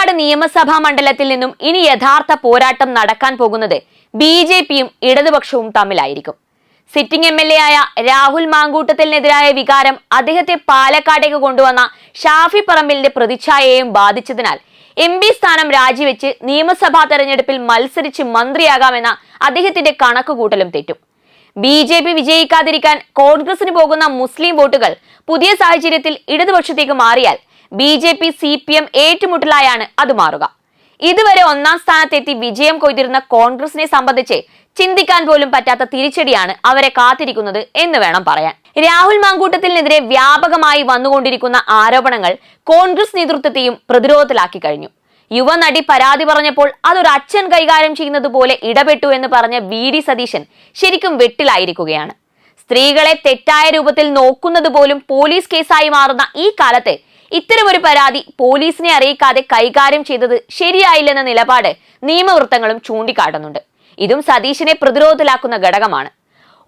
പാലക്കാട് നിയമസഭാ മണ്ഡലത്തിൽ നിന്നും ഇനി യഥാർത്ഥ പോരാട്ടം നടക്കാൻ പോകുന്നത് ബി ജെ പിയും ഇടതുപക്ഷവും തമ്മിലായിരിക്കും. സിറ്റിംഗ് എം എൽ എ ആയ രാഹുൽ മാങ്കൂട്ടത്തിനെതിരായ വികാരം അദ്ദേഹത്തെ പാലക്കാടേക്ക് കൊണ്ടുവന്ന ഷാഫി പറമ്പിലിന്റെ പ്രതിച്ഛായയെയും ബാധിച്ചതിനാൽ എം പി സ്ഥാനം രാജിവെച്ച് നിയമസഭാ തെരഞ്ഞെടുപ്പിൽ മത്സരിച്ച് മന്ത്രിയാകാമെന്ന അദ്ദേഹത്തിന്റെ കണക്കുകൂട്ടലും തെറ്റും. ബി ജെ പി വിജയിക്കാതിരിക്കാൻ കോൺഗ്രസിന് പോകുന്ന മുസ്ലിം വോട്ടുകൾ പുതിയ സാഹചര്യത്തിൽ ഇടതുപക്ഷത്തേക്ക് മാറിയാൽ B J P C P M ഏറ്റുമുട്ടലായാണ് അത് മാറുക. ഇതുവരെ ഒന്നാം സ്ഥാനത്തെത്തി വിജയം കൊയ്തിരുന്ന കോൺഗ്രസിനെ സംബന്ധിച്ച് ചിന്തിക്കാൻ പോലും പറ്റാത്ത തിരിച്ചടിയാണ് അവരെ കാത്തിരിക്കുന്നത് എന്ന് വേണം പറയാൻ. രാഹുൽ മാങ്കൂട്ടത്തിനെതിരെ വ്യാപകമായി വന്നുകൊണ്ടിരിക്കുന്ന ആരോപണങ്ങൾ കോൺഗ്രസ് നേതൃത്വത്തെയും പ്രതിരോധത്തിലാക്കി കഴിഞ്ഞു. യുവനടി പരാതി പറഞ്ഞപ്പോൾ അതൊരു അച്ഛൻ കൈകാര്യം ചെയ്യുന്നത് പോലെ ഇടപെട്ടു എന്ന് പറഞ്ഞ വി ഡി സതീശൻ ശരിക്കും വെട്ടിലായിരിക്കുകയാണ്. സ്ത്രീകളെ തെറ്റായ രൂപത്തിൽ നോക്കുന്നത് പോലും പോലീസ് കേസായി മാറുന്ന ഈ കാലത്ത് ഇത്തരമൊരു പരാതി പോലീസിനെ അറിയിക്കാതെ കൈകാര്യം ചെയ്തത് ശരിയായില്ലെന്ന നിലപാട് നിയമവൃത്തങ്ങളും ചൂണ്ടിക്കാട്ടുന്നുണ്ട്. ഇതും സതീശിനെ പ്രതിരോധത്തിലാക്കുന്ന ഘടകമാണ്.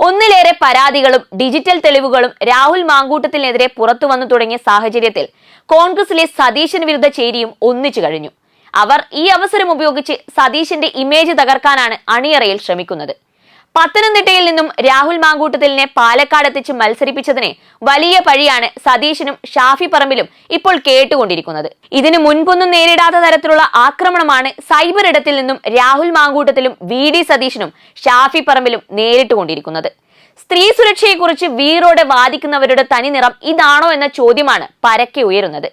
ഒന്നിലേറെ പരാതികളും ഡിജിറ്റൽ തെളിവുകളും രാഹുൽ മാങ്കൂട്ടത്തിനെതിരെ പുറത്തു വന്നു തുടങ്ങിയ സാഹചര്യത്തിൽ കോൺഗ്രസിലെ സതീശൻ വിരുദ്ധ ചേരിയും ഒന്നിച്ചു കഴിഞ്ഞു. അവർ ഈ അവസരം ഉപയോഗിച്ച് സതീശന്റെ ഇമേജ് തകർക്കാനാണ് അണിയറയിൽ ശ്രമിക്കുന്നത്. പത്തനംതിട്ടയിൽ നിന്നും രാഹുൽ മാങ്കൂട്ടത്തിലിനെ പാലക്കാട് എത്തിച്ച് മത്സരിപ്പിച്ചതിനെ വലിയ പഴിയാണ് സതീശനും ഷാഫി പറമ്പിലും ഇപ്പോൾ കേട്ടുകൊണ്ടിരിക്കുന്നത്. ഇതിനു മുൻപൊന്നും നേരിടാത്ത തരത്തിലുള്ള ആക്രമണമാണ് സൈബർ ഇടത്തിൽ നിന്നും രാഹുൽ മാങ്കൂട്ടത്തിലും വി ഡി സതീശനും ഷാഫി പറമ്പിലും നേരിട്ടുകൊണ്ടിരിക്കുന്നത്. സ്ത്രീ സുരക്ഷയെക്കുറിച്ച് വീറോടെ വാദിക്കുന്നവരുടെ തനിനിറം ഇതാണോ എന്ന ചോദ്യമാണ് പരക്കെ ഉയരുന്നത്.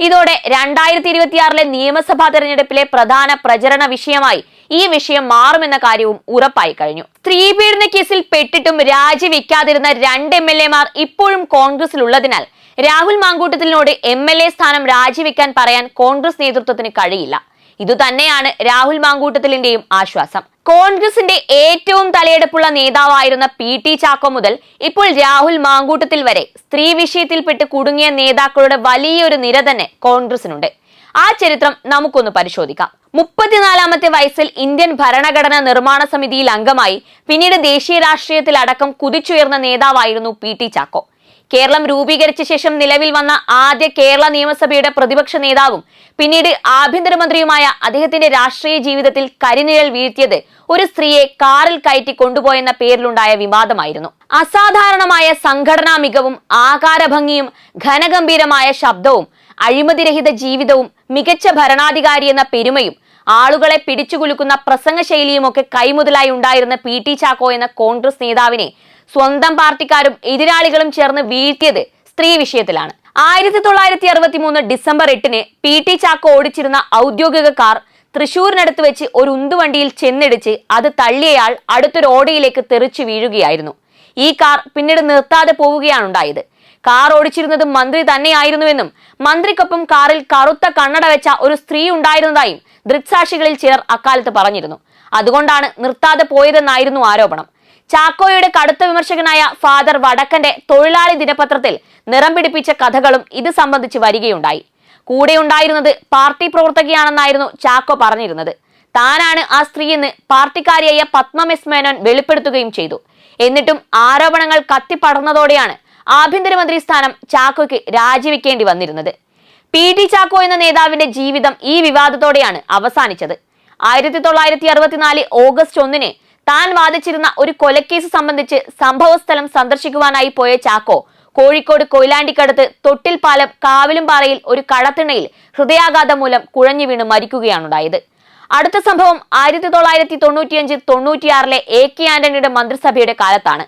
ഇതോടെ രണ്ടായിരത്തി ഇരുപത്തിയാറിലെ നിയമസഭാ തെരഞ്ഞെടുപ്പിലെ പ്രധാന പ്രചരണ വിഷയമായി ഈ വിഷയം മാറുമെന്ന കാര്യവും ഉറപ്പായി കഴിഞ്ഞു. സ്ത്രീപീഡന കേസിൽ പെട്ടിട്ടും രാജിവെക്കാതിരുന്ന രണ്ട് എം എൽ എമാർ ഇപ്പോഴും കോൺഗ്രസിലുള്ളതിനാൽ രാഹുൽ മാങ്കൂട്ടത്തിനോട് എം എൽ എ സ്ഥാനം രാജിവെക്കാൻ പറയാൻ കോൺഗ്രസ് നേതൃത്വത്തിന് കഴിയില്ല. ഇതുതന്നെയാണ് രാഹുൽ മാങ്കൂട്ടത്തിലിന്റെയും ആശ്വാസം. കോൺഗ്രസിന്റെ ഏറ്റവും തലയെടുപ്പുള്ള നേതാവായിരുന്ന പി ടി ചാക്കോ മുതൽ ഇപ്പോൾ രാഹുൽ മാങ്കൂട്ടത്തിൽ വരെ സ്ത്രീ വിഷയത്തിൽപ്പെട്ട് കുടുങ്ങിയ നേതാക്കളുടെ വലിയൊരു നിര തന്നെ കോൺഗ്രസിനുണ്ട്. ആ ചരിത്രം നമുക്കൊന്ന് പരിശോധിക്കാം. മുപ്പത്തിനാലാമത്തെ വയസ്സിൽ ഇന്ത്യൻ ഭരണഘടന നിർമ്മാണ സമിതിയിൽ അംഗമായി പിന്നീട് ദേശീയ രാഷ്ട്രീയത്തിൽ അടക്കം കുതിച്ചുയർന്ന നേതാവായിരുന്നു പി ടി ചാക്കോ. കേരളം രൂപീകരിച്ച ശേഷം നിലവിൽ വന്ന ആദ്യ കേരള നിയമസഭയുടെ പ്രതിപക്ഷ നേതാവും പിന്നീട് ആഭ്യന്തരമന്ത്രിയുമായ അദ്ദേഹത്തിന്റെ രാഷ്ട്രീയ ജീവിതത്തിൽ കരിനിഴൽ വീഴ്ത്തിയത് ഒരു സ്ത്രീയെ കാറിൽ കയറ്റി കൊണ്ടുപോയെന്ന പേരിലുണ്ടായ വിവാദമായിരുന്നു. അസാധാരണമായ സംഘടനാ മികവും ആകാരഭംഗിയും ഘനഗംഭീരമായ ശബ്ദവും അഴിമതിരഹിത ജീവിതവും മികച്ച ഭരണാധികാരി എന്ന പെരുമയും ആളുകളെ പിടിച്ചുകുലുക്കുന്ന പ്രസംഗ ശൈലിയുമൊക്കെ കൈമുതലായി ഉണ്ടായിരുന്ന പി ടി ചാക്കോ എന്ന കോൺഗ്രസ് നേതാവിനെ സ്വന്തം പാർട്ടിക്കാരും എതിരാളികളും ചേർന്ന് വീഴ്ത്തിയത് സ്ത്രീ വിഷയത്തിലാണ്. ആയിരത്തി തൊള്ളായിരത്തി അറുപത്തി മൂന്ന് ഡിസംബർ എട്ടിന് പി ടി ചാക്കോ ഓടിച്ചിരുന്ന ഔദ്യോഗിക കാർ തൃശൂരിനടുത്ത് വെച്ച് ഒരു ഉന്തുവണ്ടിയിൽ ചെന്നിടിച്ച് അത് തള്ളിയയാൾ അടുത്തൊരു ഓടയിലേക്ക് തെറിച്ചു വീഴുകയായിരുന്നു. ഈ കാർ പിന്നീട് നിർത്താതെ പോവുകയാണ് ഉണ്ടായത് കാർ ഓടിച്ചിരുന്നത് മന്ത്രി തന്നെയായിരുന്നുവെന്നും മന്ത്രിക്കൊപ്പം കാറിൽ കറുത്ത കണ്ണട വെച്ച ഒരു സ്ത്രീ ഉണ്ടായിരുന്നതായും ദൃക്സാക്ഷികളിൽ ചിലർ അക്കാലത്ത് പറഞ്ഞിരുന്നു. അതുകൊണ്ടാണ് നിർത്താതെ പോയതെന്നായിരുന്നു ആരോപണം. ചാക്കോയുടെ കടുത്ത വിമർശകനായ ഫാദർ വടക്കന്റെ തൊഴിലാളി ദിനപത്രത്തിൽ നിറം പിടിപ്പിച്ച കഥകളും ഇത് സംബന്ധിച്ച് വരികയുണ്ടായി. കൂടെ ഉണ്ടായിരുന്നത് പാർട്ടി പ്രവർത്തകയാണെന്നായിരുന്നു ചാക്കോ പറഞ്ഞിരുന്നത്. താനാണ് ആ സ്ത്രീയെന്ന് പാർട്ടിക്കാരിയായ പത്മ മേനോൻ വെളിപ്പെടുത്തുകയും ചെയ്തു. എന്നിട്ടും ആരോപണങ്ങൾ കത്തിപ്പടർന്നതോടെയാണ് ആഭ്യന്തരമന്ത്രി സ്ഥാനം ചാക്കോയ്ക്ക് രാജിവെക്കേണ്ടി വന്നിരുന്നത്. പി ടി ചാക്കോ എന്ന നേതാവിന്റെ ജീവിതം ഈ വിവാദത്തോടെയാണ് അവസാനിച്ചത്. ആയിരത്തി തൊള്ളായിരത്തി അറുപത്തിനാല് ഓഗസ്റ്റ് ഒന്നിന് താൻ വാദിച്ചിരുന്ന ഒരു കൊലക്കേസ് സംബന്ധിച്ച് സംഭവസ്ഥലം സന്ദർശിക്കുവാനായി പോയ ചാക്കോ കോഴിക്കോട് കൊയിലാണ്ടിക്കടുത്ത് തൊട്ടിൽപാലം കാവിലുംപാറയിൽ ഒരു കടത്തിണയിൽ ഹൃദയാഘാതം മൂലം കുഴഞ്ഞു വീണ് മരിക്കുകയാണുണ്ടായത്. അടുത്ത സംഭവം ആയിരത്തി തൊള്ളായിരത്തി തൊണ്ണൂറ്റിയഞ്ച് തൊണ്ണൂറ്റിയാറിലെ എ കെ ആന്റണിയുടെ മന്ത്രിസഭയുടെ കാലത്താണ്.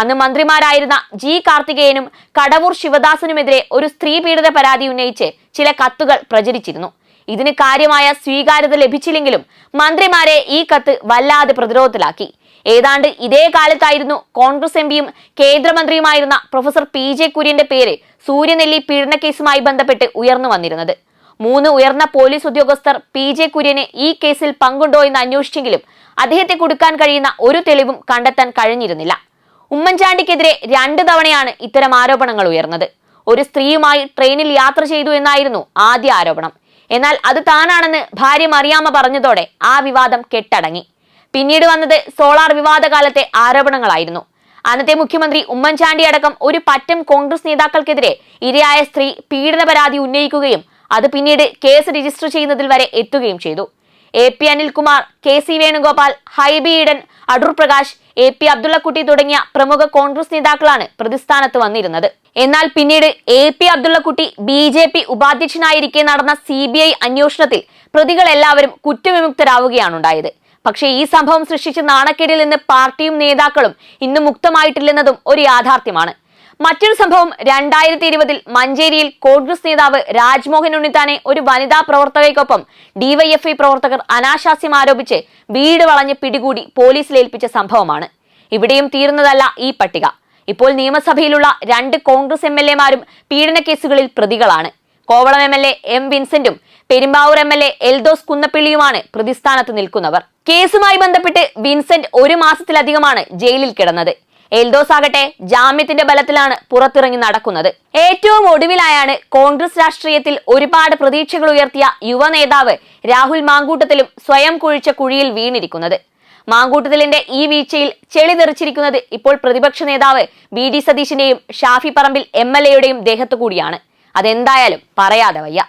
അന്ന് മന്ത്രിമാരായിരുന്ന ജി കാർത്തികേയനും കടവൂർ ശിവദാസനുമെതിരെ ഒരു സ്ത്രീ പീഡന പരാതി ഉന്നയിച്ച് ചില കത്തുകൾ പ്രചരിച്ചിരുന്നു. ഇതിന് കാര്യമായ സ്വീകാര്യത ലഭിച്ചില്ലെങ്കിലും മന്ത്രിമാരെ ഈ കത്ത് വല്ലാതെ പ്രതിരോധത്തിലാക്കി. ഏതാണ്ട് ഇതേ കാലത്തായിരുന്നു കോൺഗ്രസ് എം പിയും കേന്ദ്രമന്ത്രിയുമായിരുന്ന പ്രൊഫസർ പി ജെ കുര്യന്റെ പേര് സൂര്യനെല്ലി പീഡന കേസുമായി ബന്ധപ്പെട്ട് ഉയർന്നു വന്നിരുന്നത്. മൂന്ന് ഉയർന്ന പോലീസ് ഉദ്യോഗസ്ഥർ പി ജെ കുര്യന് ഈ കേസിൽ പങ്കുണ്ടോ എന്ന് അന്വേഷിച്ചെങ്കിലും അദ്ദേഹത്തെ കൊടുക്കാൻ കഴിയുന്ന ഒരു തെളിവും കണ്ടെത്താൻ കഴിഞ്ഞിരുന്നില്ല. ഉമ്മൻചാണ്ടിക്കെതിരെ രണ്ട് തവണയാണ് ഇത്തരം ആരോപണങ്ങൾ ഉയർന്നത്. ഒരു സ്ത്രീയുമായി ട്രെയിനിൽ യാത്ര ചെയ്തു എന്നായിരുന്നു ആദ്യ ആരോപണം. എന്നാൽ അത് താനാണെന്ന് ഭാര്യ മറിയാമ്മ പറഞ്ഞതോടെ ആ വിവാദം കെട്ടടങ്ങി. പിന്നീട് വന്നത് സോളാർ വിവാദ കാലത്തെ ആരോപണങ്ങളായിരുന്നു. അന്നത്തെ മുഖ്യമന്ത്രി ഉമ്മൻചാണ്ടി അടക്കം ഒരു പറ്റം കോൺഗ്രസ് നേതാക്കൾക്കെതിരെ ഇരയായ സ്ത്രീ പീഡന പരാതി ഉന്നയിക്കുകയും അത് പിന്നീട് കേസ് രജിസ്റ്റർ ചെയ്യുന്നതിൽ വരെ എത്തുകയും ചെയ്തു. A P Anilkumar K C Venugopal Hibi Eden Adoor Prakash A P Abdullakutty തുടങ്ങിയ പ്രമുഖ കോൺഗ്രസ് നേതാക്കളാണ് പ്രതിസ്ഥാനത്ത് വന്നിരുന്നത്. എന്നാൽ പിന്നീട് A P Abdullakutty B J P ഉപാധ്യക്ഷനായിരിക്കെ നടന്ന സി ബി ഐ അന്വേഷണത്തിൽ പ്രതികളെല്ലാവരും കുറ്റവിമുക്തരാവുകയാണുണ്ടായത്. പക്ഷേ ഈ സംഭവം സൃഷ്ടിച്ച നാണക്കേടിൽ നിന്ന് പാർട്ടിയും നേതാക്കളും ഇന്ന് മുക്തമായിട്ടില്ലെന്നതും ഒരു യാഥാർത്ഥ്യമാണ്. മറ്റൊരു സംഭവം രണ്ടായിരത്തി ഇരുപതിൽ മഞ്ചേരിയിൽ കോൺഗ്രസ് നേതാവ് രാജ്മോഹൻ ഉണ്ണിത്താനെ ഒരു വനിതാ പ്രവർത്തകയ്ക്കൊപ്പം ഡിവൈഎഫ്ഐ പ്രവർത്തകർ അനാശാസ്യം ആരോപിച്ച് വീട് വളഞ്ഞ് പിടികൂടി പോലീസിൽ ഏൽപ്പിച്ച സംഭവമാണ്. ഇവിടെയും തീർന്നതല്ല ഈ പട്ടിക. ഇപ്പോൾ നിയമസഭയിലുള്ള രണ്ട് കോൺഗ്രസ് എം എൽ എമാരും പീഡനക്കേസുകളിൽ പ്രതികളാണ്. Kovalam M L A M വിൻസെന്റും Perumbavoor M L A Eldhose കുന്നപ്പിള്ളിയുമാണ് പ്രതിസ്ഥാനത്ത് നിൽക്കുന്നവർ. കേസുമായി ബന്ധപ്പെട്ട് വിൻസെന്റ് ഒരു മാസത്തിലധികമാണ് ജയിലിൽ കിടന്നത്. എൽദോസ് ആകട്ടെ ജാമ്യത്തിന്റെ ബലത്തിലാണ് പുറത്തിറങ്ങി നടക്കുന്നത്. ഏറ്റവും ഒടുവിലായാണ് കോൺഗ്രസ് രാഷ്ട്രീയത്തിൽ ഒരുപാട് പ്രതീക്ഷകൾ ഉയർത്തിയ യുവ നേതാവ് രാഹുൽ മാങ്കൂട്ടത്തിലും സ്വയം കുഴിച്ച കുഴിയിൽ വീണിരിക്കുന്നത്. മാങ്കൂട്ടത്തിലിന്റെ ഈ വീഴ്ചയിൽ ചെളി തെറിച്ചിരിക്കുന്നത് ഇപ്പോൾ പ്രതിപക്ഷ നേതാവ് ബി ഡി സതീശിന്റെയും ഷാഫി പറമ്പിൽ എം എൽ എയുടെയും ദേഹത്തു കൂടിയാണ് അതെന്തായാലും പറയാതെ വയ്യ.